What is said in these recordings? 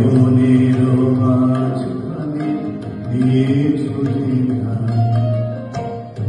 নয়নের মাঝখানে দিয়েছ যেখানে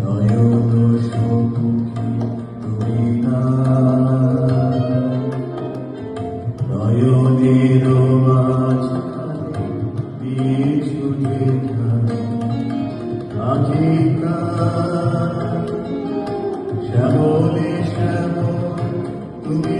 নয়ন সুখী তুমি না নয়নের মাঝখানে দিয়েছ যেখানে অধিকার শ্যামলে শ্যাম তুমি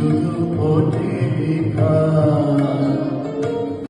শুধু পথিকা